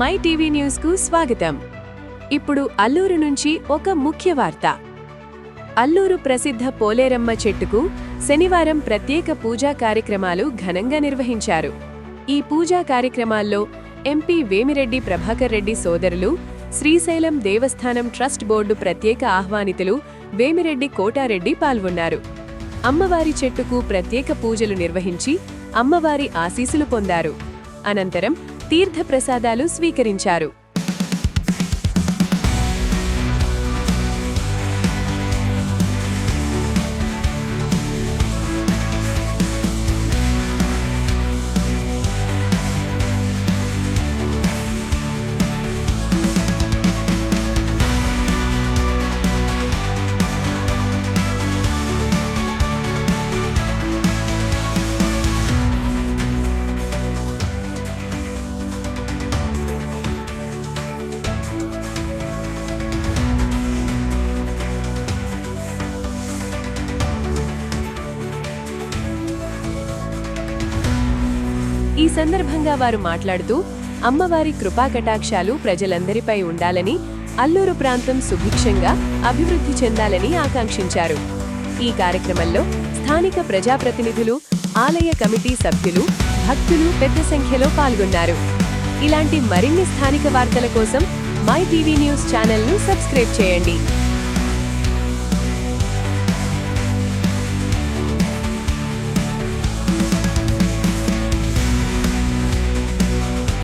My TV న్యూస్కు స్వాగతం. ఇప్పుడు అల్లూరు నుంచి ఒక ముఖ్య వార్త. అల్లూరు ప్రసిద్ధ పోలేరమ్మ చెట్టుకు శనివారం ప్రత్యేక పూజా కార్యక్రమాలు ఘనంగా నిర్వహించారు. ఈ పూజా కార్యక్రమాల్లో ఎంపీ వేమిరెడ్డి ప్రభాకర్ రెడ్డి సోదరులు శ్రీశైలం దేవస్థానం ట్రస్ట్ బోర్డు ప్రత్యేక ఆహ్వానితులు వేమిరెడ్డి కోటారెడ్డి పాల్గొన్నారు. అమ్మవారి చెట్టుకు ప్రత్యేక పూజలు నిర్వహించి అమ్మవారి ఆశీసులు పొందారు. అనంతరం తీర్థప్రసాదాలు స్వీకరించారు. ఈ సందర్భంగా వారు మాట్లాడుతూ అమ్మవారి కృపాకటాక్షాలు ప్రజలందరిపై ఉండాలని అల్లూరు ప్రాంతం సుభిక్షంగా అభివృద్ధి చెందాలని ఆకాంక్షించారు. ఈ కార్యక్రమంలో స్థానిక ప్రజాప్రతినిధులు ఆలయ కమిటీ సభ్యులు భక్తులు పెద్ద సంఖ్యలో పాల్గొన్నారు. ఇలాంటి మరిన్ని స్థానిక వార్తల కోసం మై టీవీ న్యూస్ ఛానల్ను సబ్స్క్రైబ్ చేయండి.